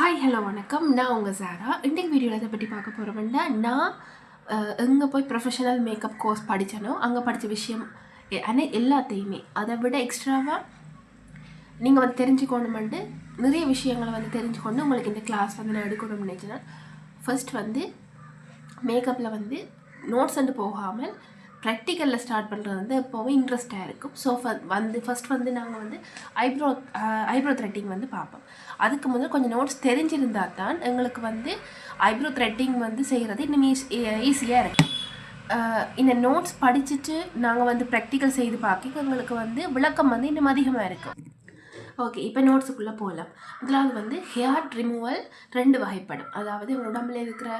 Hi hello வணக்கம். நான் உங்கள் சாரா. இன்றைக்கு வீடியோவில் இதை பற்றி பார்க்க போகிறோம்னா நான் எங்கே போய் ப்ரொஃபஷனல் மேக்கப் கோர்ஸ் படித்தனோ அங்கே படித்த விஷயம் எ- அனை எல்லாத்தையுமே அதை விட எக்ஸ்ட்ராவாக நீங்கள் வந்து தெரிஞ்சுக்கணுமெண்டு நிறைய விஷயங்களை வந்து தெரிஞ்சுக்கொண்டு உங்களுக்கு இந்த கிளாஸ் வந்து நான் எடுக்கணும்னு நினச்சேன்னா ஃபர்ஸ்ட் வந்து மேக்கப்பில் வந்து நோட்ஸ் அண்டு போகாமல் ப்ராக்டிக்கலில் ஸ்டார்ட் பண்ணுறது வந்து எப்போவும் இன்ட்ரெஸ்ட்டாக இருக்கும். ஸோ வந்து ஃபர்ஸ்ட் வந்து நாங்கள் வந்து ஐப்ரோ ஐப்ரோ த்ரெட்டிங் வந்து பார்ப்போம். அதுக்கு முதல் கொஞ்சம் நோட்ஸ் தெரிஞ்சிருந்தா தான் எங்களுக்கு வந்து ஐப்ரோ த்ரெட்டிங் வந்து செய்கிறது இன்னும் ஈஸ் ஈஸியாக இருக்கும். இந்த நோட்ஸ் படிச்சுட்டு நாங்கள் வந்து ப்ராக்டிக்கல் செய்து பார்க்க எங்களுக்கு வந்து விளக்கம் வந்து இன்னும் அதிகமாக இருக்கும். ஓகே இப்போ நோட்ஸுக்குள்ளே போகலாம் முதலாவது வந்து ஹேர் ரிமூவல் ரெண்டு வகைப்படும். அதாவது உங்கள் உடம்புல இருக்கிற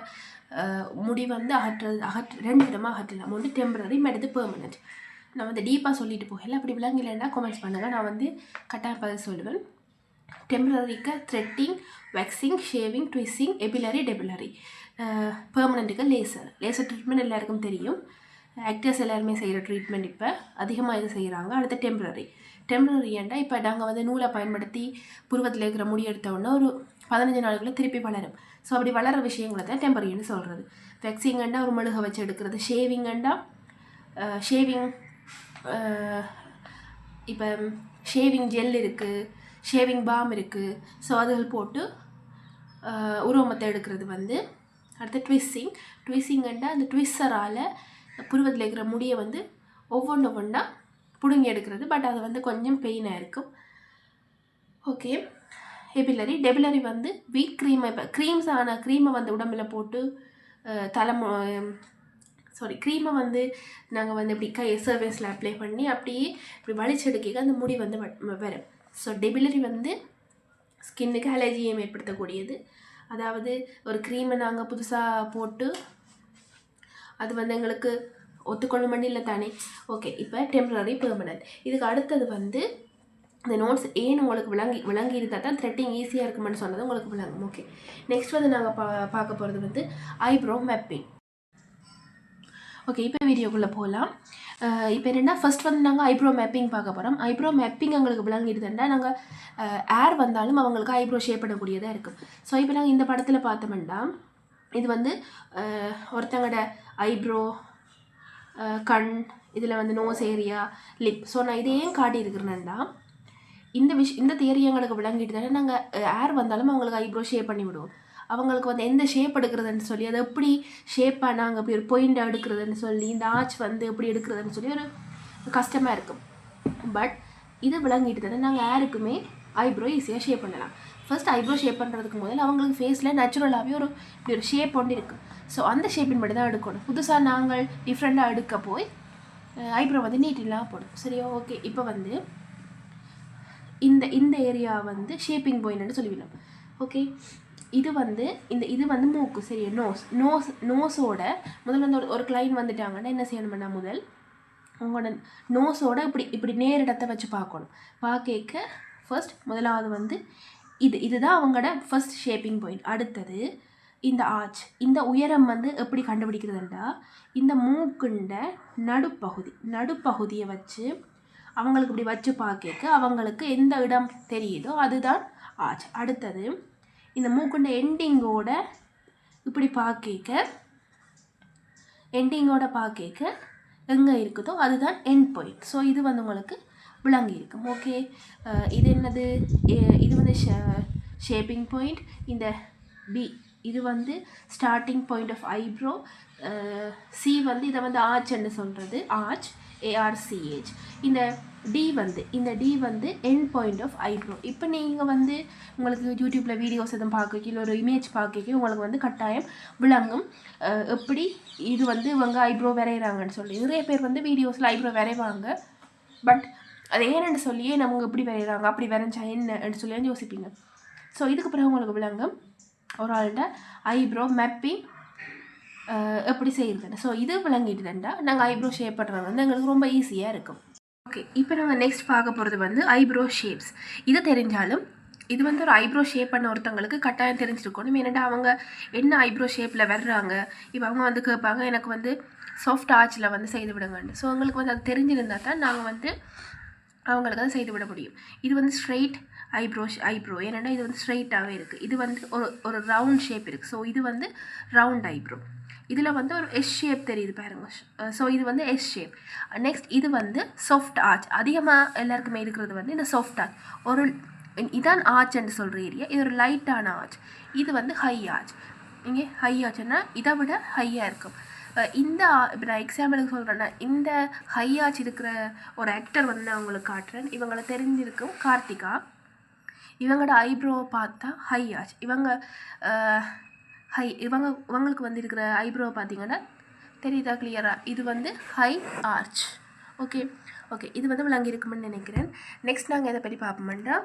முடி வந்து அகற்றுறது அகற்று ரெண்டு விதமாக அகற்றலாம். ஒன்று டெம்பரரி அடுத்து பெர்மனெண்ட் நான் வந்து டீப்பாக சொல்லிட்டு போகல. அப்படி விளங்கலைன்னா கமெண்ட்ஸ் பண்ணுங்கள் நான் வந்து கட்டாயம் பதில் சொல்லுவேன். டெம்பரரிக்கு த்ரெட்டிங் வேக்சிங் ஷேவிங் ட்விஸ்ஸிங் எபிலரி டெபிலரி பெர்மனண்ட்டுக்கு லேசர் லேசர் ட்ரீட்மெண்ட் எல்லாருக்கும் தெரியும். ஆக்டர்ஸ் எல்லாருமே செய்கிற ட்ரீட்மெண்ட் இப்போ. அதிகமாக இது செய்கிறாங்க அடுத்து டெம்பரரி டெம்பரரி ஏன்டா இப்போ நாங்கள் வந்து நூலை பயன்படுத்தி புருவத்தில் இருக்கிற முடி எடுத்த உடனே ஒரு பதினஞ்சு நாளுக்குள்ள திருப்பி வளரும். ஸோ அப்படி வளர விஷயங்களை தான் டெம்பரரின்னு சொல்கிறது வெக்ஸிங்கண்டா ஒரு மெழுக வச்சு எடுக்கிறது. ஷேவிங்கண்டா ஷேவிங் இப்போ ஷேவிங் ஜெல் இருக்குது ஷேவிங் பாம் இருக்குது ஸோ அதுகள் போட்டு உருவமத்தை எடுக்கிறது வந்து அடுத்து ட்விஸ்ஸிங் ட்விஸ்ஸிங்கண்டா அந்த ட்விஸ்ஸரால் புருவத்தில் இருக்கிற முடியை வந்து ஒவ்வொன்று ஒவ்வொன்றா பிடுங்கி எடுக்கிறது பட் அது வந்து கொஞ்சம் பெயினாக இருக்கும். ஓகே எபிலரி டெபிலரி வந்து வீக் க்ரீமை இப்போ க்ரீம்ஸ் ஆன க்ரீமை வந்து உடம்புல போட்டு அஹ், தலைமு சாரி க்ரீமை வந்து நாங்கள் வந்து இப்படி கை சர்வீஸில் அப்ளை பண்ணி அப்படியே இப்படி வலிச்செடுக்க அந்த முடி வந்து வரும். ஸோ டெபிலரி வந்து ஸ்கின்னுக்கு அலர்ஜியை ஏற்படுத்தக்கூடியது. அதாவது ஒரு க்ரீமை நாங்கள் புதுசாக போட்டு அது வந்து எங்களுக்கு ஒத்துக்கொள்ளணும் இல்லை தானே? ஓகே இப்போ டெம்பரரி பெர்மனன்ட் இதுக்கு அடுத்தது வந்து இந்த நோட்ஸ் ஏன் உங்களுக்கு விளங்கி விளங்கி இருந்தால் தான் த்ரெட்டிங் ஈஸியாக இருக்குமென்னு சொன்னது உங்களுக்கு விளங்கும். ஓகே நெக்ஸ்ட் வந்து நாங்கள் பா பார்க்க போகிறது வந்து ஐப்ரோ மேப்பிங் ஓகே இப்போ வீடியோக்குள்ளே போகலாம். இப்போ என்னென்னா ஃபஸ்ட் வந்து நாங்கள் ஐப்ரோ மேப்பிங் பார்க்க போகிறோம் ஐப்ரோ மேப்பிங் எங்களுக்கு விளங்கிடுதுன்னா நாங்கள் ஏர் வந்தாலும் அவங்களுக்கு ஐப்ரோ ஷேப் பண்ணக்கூடியதாக இருக்கும். ஸோ இப்போ நாங்கள் இந்த படத்தில் பார்த்தோம்னா இது வந்து ஒருத்தங்களோட ஐப்ரோ கண் இதில் வந்து நோஸ் ஏரியா லிப் ஸோ நான் இதை ஏன் காட்டியிருக்கிறேன்னா இந்த விஷ் இந்த தியரி எங்களுக்கு விளங்கிட்டு தானே நாங்கள் ஏர் வந்தாலும் அவங்களுக்கு ஐப்ரோ ஷேப் பண்ணி விடுவோம். அவங்களுக்கு வந்து எந்த ஷேப் எடுக்கிறதுன்னு சொல்லி அதை எப்படி ஷேப் பண்ணாங்க அப்படி ஒரு பாயிண்ட் எடுக்கிறதுன்னு சொல்லி இந்த ஆச் வந்து எப்படி எடுக்கிறதுன்னு சொல்லி ஒரு கஷ்டமாக இருக்கும். பட் இது விளங்கிட்டு தானே நாங்கள் யாருக்குமே ஐப்ரோ ஈஸியாக ஷேப் பண்ணலாம். ஃபர்ஸ்ட் ஐப்ரோ ஷேப் பண்ணுறதுக்கு முதல்ல அவங்களுக்கு ஃபேஸில் நேச்சுரலாகவே ஒரு இப்படி ஒரு ஷேப் ஒன்று இருக்குது ஸோ அந்த ஷேப்பின் படி தான் எடுக்கணும். புதுசாக நாங்கள் டிஃப்ரெண்ட்டாக எடுக்க போய் ஐப்ரோ வந்து நீட் இல்லாமல் போடும் சரியா? ஓகே இப்போ வந்து இந்த இந்த ஏரியா வந்து ஷேப்பிங் பாயிண்ட்னு சொல்லிவிடும் ஓகே இது வந்து இந்த இது வந்து மூக்கு. சரியா? நோஸ் நோஸ் நோஸோட முதல்ல வந்து ஒரு- ஒரு கிளைன் வந்துட்டாங்கன்னா என்ன செய்யணும்னா முதல் உங்களோட நோஸோட இப்படி இப்படி நேரிடத்தை வச்சு பார்க்கணும். பார்க்க ஃபர்ஸ்ட் முதலாவது வந்து இது இதுதான் அவங்களோட ஃபர்ஸ்ட் ஷேப்பிங் பாயிண்ட் அடுத்தது இந்த ஆர்ச் இந்த உயரம் வந்து எப்படி கண்டுபிடிக்கிறதுண்டா? இந்த மூக்குண்ட நடுப்பகுதி நடுப்பகுதியை வச்சு அவங்களுக்கு இப்படி வச்சு பார்க்க அவங்களுக்கு எந்த இடம் தெரியுதோ அதுதான் ஆர்ச் அடுத்தது இந்த மூக்குண்ட எண்டிங்கோட இப்படி பார்க்க எண்டிங்கோட பார்க்க எங்கே இருக்குதோ அதுதான் எண்ட் பாயிண்ட் ஸோ இது வந்து உங்களுக்கு விளங்கியிருக்கும். ஓகே இது என்னது? இது வந்து ஷேப்பிங் பாயிண்ட் இந்த பி இது வந்து starting point of eyebrow C வந்து இதை வந்து ஆர்ச்ன்னு சொல்கிறது ஆர்ச் ஏஆர்சிஹெச் இந்த டி வந்து இந்த டி வந்து என் பாயிண்ட் ஆஃப் ஐப்ரோ இப்போ நீங்கள் வந்து உங்களுக்கு யூடியூப்பில் வீடியோஸ் எதுவும் பார்க்க இல்லை ஒரு இமேஜ் பார்க்க உங்களுக்கு வந்து கட்டாயம் விளங்கும். எப்படி இது வந்து இவங்க ஐப்ரோ வரைகிறாங்கன்னு சொல்லி. நிறைய பேர் வந்து வீடியோஸில் ஐப்ரோ வரைவாங்க. பட் அது ஏன்னு சொல்லியே நமக்கு இப்படி வரைகிறாங்க அப்படி வரைஞ்சா என்னன்னு சொல்லி யோசிப்பீங்க. ஸோ இதுக்கு பிறகு உங்களுக்கு விளங்கும் ஒரு ஆள்கிட்ட ஐப்ரோ மேப்பிங் எப்படி செய்கிறது ஸோ இது விளங்கிட்டுதுண்டா நாங்கள் ஐப்ரோ ஷேப் பண்ணுறது வந்து எங்களுக்கு ரொம்ப ஈஸியாக இருக்கும். ஓகே இப்போ நாங்கள் நெக்ஸ்ட் பார்க்க போகிறது வந்து ஐப்ரோ ஷேப்ஸ் இது தெரிஞ்சாலும் இது வந்து ஒரு ஐப்ரோ ஷேப் பண்ண ஒருத்தவங்களுக்கு கட்டாயம் தெரிஞ்சிருக்கணும். ஏன்னா அவங்க என்ன ஐப்ரோ ஷேப்பில் வர்றாங்க இப்போ அவங்க வந்து கேட்பாங்க எனக்கு வந்து சாஃப்ட் ஆர்ச்சில் வந்து செய்து விடுங்கன்னு. ஸோ உங்களுக்கு வந்து அது தெரிஞ்சிருந்தால் தான் நாங்கள் வந்து அவங்களுக்கு தான் செய்து விட முடியும். இது வந்து ஸ்ட்ரெயிட் ஐப்ரோ ஐப்ரோ ஏன்னா இது வந்து ஸ்ட்ரெயிட்டாகவே இருக்குது இது வந்து ஒரு ஒரு ரவுண்ட் ஷேப் இருக்குது ஸோ இது வந்து ரவுண்ட் ஐப்ரோ இதில் வந்து ஒரு எஸ் ஷேப் தெரியுது பாருங்க. ஸோ இது வந்து எஸ் ஷேப் நெக்ஸ்ட் இது வந்து சாஃப்ட் ஆர்ச் அதிகமாக எல்லாருக்குமே இருக்கிறது வந்து இந்த சாஃப்ட் ஆர்ச் ஒரு இதான் ஆர்ச்ன்னு சொல்கிற ஏரியா இது ஒரு லைட்டான ஆர்ச் இது வந்து ஹை ஆர்ச் இங்கே ஹை ஆர்ச்னா இதை விட ஹையாக இருக்கும். இந்த இப்போ நான் எக்ஸாம்பிளுக்கு சொல்கிறேன்னா இந்த ஹை ஆர்ச் இருக்கிற ஒரு ஆக்டர் வந்து நான் உங்களுக்கு காட்டுறேன். இவங்களை தெரிஞ்சிருக்கும் கார்த்திகா. இவங்களோட ஐப்ரோவை பார்த்தா ஹை ஆர்ச் இவங்க ஹை இவங்க இவங்களுக்கு வந்து இருக்கிற ஐப்ரோவை பார்த்தீங்கன்னா தெரியுதா கிளியராக இது வந்து ஹை ஆர்ச் ஓகே ஓகே இது வந்து விளங்கி இருக்குமென்னு நினைக்கிறேன். நெக்ஸ்ட் நாங்கள் எதை பற்றி பார்ப்போம்னா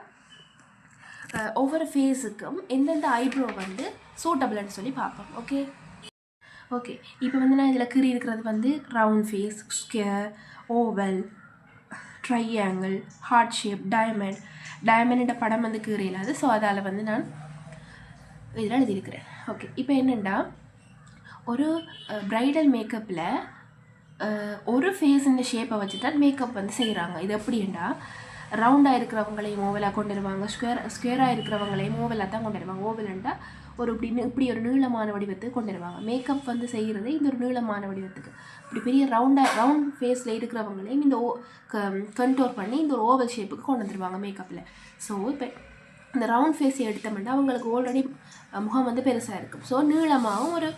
ஒவ்வொரு ஃபேஸுக்கும் எந்தெந்த ஐப்ரோ வந்து சூட்டபிள்னு சொல்லி பார்ப்போம். Okay okay. இப்போ வந்து நான் இதில் கீறி இருக்கிறது வந்து round face square oval triangle heart shape diamond diamond படம் வந்து கீறி இல்லாது ஸோ அதால் வந்து நான் இதில் எழுதியிருக்கிறேன். ஓகே இப்போ என்னென்னா ஒரு ப்ரைடல் மேக்கப்பில் ஒரு ஃபேஸின் ஷேப்பை வச்சு தான் மேக்கப் வந்து செய்கிறாங்க இது எப்படின்னா ரவுண்டாக இருக்கிறவங்களையும் ஓவலாக கொண்டு வருவாங்க ஸ்கொயர் ஸ்கொயராக இருக்கிறவங்களையும் ஓவலாக தான் கொண்டு வருவாங்க ஓவலண்டா ஒரு இப்படி இப்படி ஒரு நீளமான வடிவத்துக்கு கொண்டு வருவாங்க மேக்கப் வந்து செய்கிறது இந்த ஒரு நீளமான வடிவத்துக்கு. இப்படி பெரிய ரவுண்டாக ரவுண்ட் ஃபேஸில் இருக்கிறவங்களையும் இந்த ஓ கண்டோர் பண்ணி இந்த ஒரு ஓவல் ஷேப்புக்கு கொண்டு வந்துருவாங்க மேக்கப்பில் ஸோ இப்போ இந்த ரவுண்ட் ஃபேஸை எடுத்தோம்னா அவங்களுக்கு ஆல்ரெடி முகம் வந்து பெருசாக இருக்கும். ஸோ நீளமாகவும் ஒரு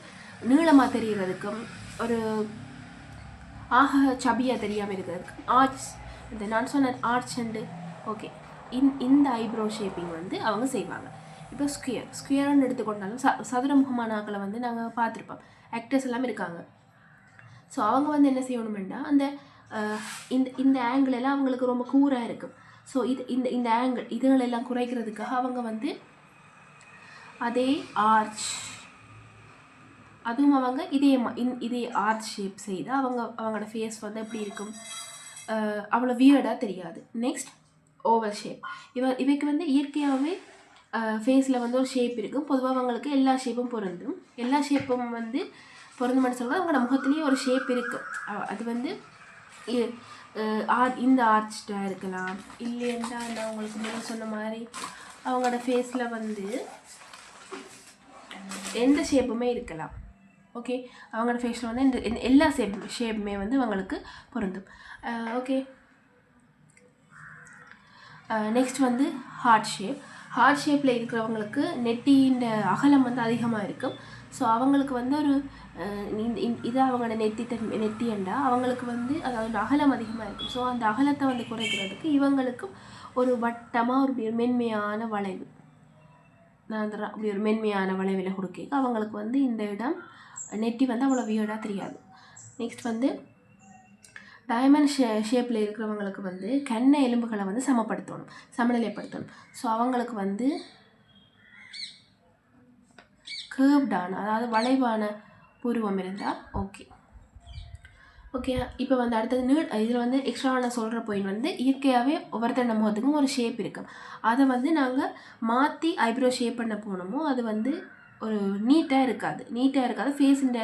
நீளமாக தெரிகிறதுக்கும் ஒரு ஆக சபியாக தெரியாமல் இருக்கிறதுக்கு ஆர்ட்ஸ் இந்த நான் சொன்ன ஆர்ட்ஸ் அண்டு ஓகே இன் இந்த ஐப்ரோ ஷேப்பிங் வந்து அவங்க செய்வாங்க. இப்போ ஸ்கொயர் ஸ்கொயர்னு எடுத்துக்கொண்டாலும் ச சதுரமுகமான ஆக்களை வந்து நாங்கள் பார்த்துருப்போம். ஆக்டர்ஸ் எல்லாமே இருக்காங்க. ஸோ அவங்க வந்து என்ன செய்யணுமெண்டா அந்த இந்த இந்த ஆங்கிள் எல்லாம் அவங்களுக்கு ரொம்ப கூராக இருக்கும். ஸோ இது இந்த இந்த ஆங்கிள் இதுகளெல்லாம் குறைக்கிறதுக்காக அவங்க வந்து அதே ஆர்ச் அதுவும் அவங்க இதே இந்- இதே ஆர்ச் ஷேப் செய்து அவங்க அவங்களோட ஃபேஸ் வந்து எப்படி இருக்கும்? அவ்வளோ வியர்டாக தெரியாது. நெக்ஸ்ட் ஓவல் ஷேப் இவ இவைக்கு வந்து இயற்கையாகவே ஃபேஸில் வந்து ஒரு ஷேப் இருக்கும் பொதுவாக அவங்களுக்கு எல்லா ஷேப்பும் பொருந்தும். எல்லா ஷேப்பும் வந்து பொருந்தும்னு சொல்லும்போது அவங்களோட முகத்துலேயே ஒரு ஷேப் இருக்கும் அது வந்து ஆர் இந்த ஆர்ச்சிட்டாக இருக்கலாம். இல்லைன்னா நான் உங்களுக்கு முதல்ல சொன்ன மாதிரி அவங்களோட ஃபேஸில் வந்து எந்த ஷேப்புமே இருக்கலாம். ஓகே அவங்களோட ஃபேஸில் வந்து இந்த இந்த எல்லா ஷேப் ஷேப்புமே வந்து அவங்களுக்கு பொருந்தும். ஓகே நெக்ஸ்ட் வந்து ஹார்ட் ஷேப் ஹார்ட் ஷேப்பில் இருக்கிறவங்களுக்கு நெட்டியின் அகலம் வந்து அதிகமாக இருக்கும். ஸோ அவங்களுக்கு வந்து ஒரு இது அவங்களோட நெத்தி தன்மை நெட்டியண்டா அவங்களுக்கு வந்து அதாவது அகலம் அதிகமாக இருக்கும். ஸோ அந்த அகலத்தை வந்து குறைக்கிறதுக்கு இவங்களுக்கும் ஒரு வட்டமாக ஒரு மென்மையான வளைவு. நான் அந்த அப்படி ஒரு மென்மையான வளைவில் கொடுக்க அவங்களுக்கு வந்து இந்த இடம் நெட்டி வந்து அவ்வளோ வியர்டாக தெரியாது. நெக்ஸ்ட் வந்து டைமண்ட் ஷே ஷேப்பில் இருக்கிறவங்களுக்கு வந்து கண்ணை எலும்புகளை வந்து சமப்படுத்தணும் சமநிலைப்படுத்தணும். ஸோ அவங்களுக்கு வந்து கேர்வ்டான அதாவது வளைவான பூர்வம் இருந்தால் ஓகே ஓகே இப்போ வந்து அடுத்தது நீட் இதில் வந்து எக்ஸ்ட்ராவாக நான் சொல்கிற பாயிண்ட் வந்து இயற்கையாகவே ஒவ்வொருத்தர் முகத்துக்கும் ஒரு ஷேப் இருக்கும் அதை வந்து நாங்கள் மாற்றி ஐப்ரோ ஷேப் பண்ண போனோமோ அது வந்து ஒரு நீட்டாக இருக்காது. நீட்டாக இருக்காது. ஃபேஸுண்ட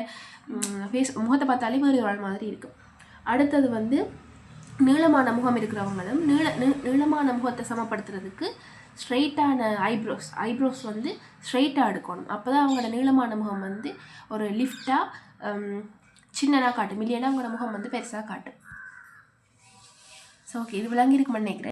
ஃபேஸ் முகத்தை பார்த்தாலே வேறு ஒரு மாதிரி இருக்கும் அடுத்தது வந்து நீளமான முகம் இருக்கிறவங்களும் நீள நீ- நீளமான முகத்தை சமப்படுத்துறதுக்கு ஸ்ட்ரெயிட்டான ஐப்ரோஸ் ஐப்ரோஸ் வந்து ஸ்ட்ரெயிட்டாக எடுக்கணும். அப்போ தான் அவங்களோட நீளமான முகம் வந்து ஒரு லிஃப்டாக சின்னதாக காட்டும். இல்லைன்னா அவங்களோட முகம் வந்து பெருசாக காட்டும். ஸோ ஓகே இது விளங்கியிருக்குமென்னு நினைக்கிறேன்.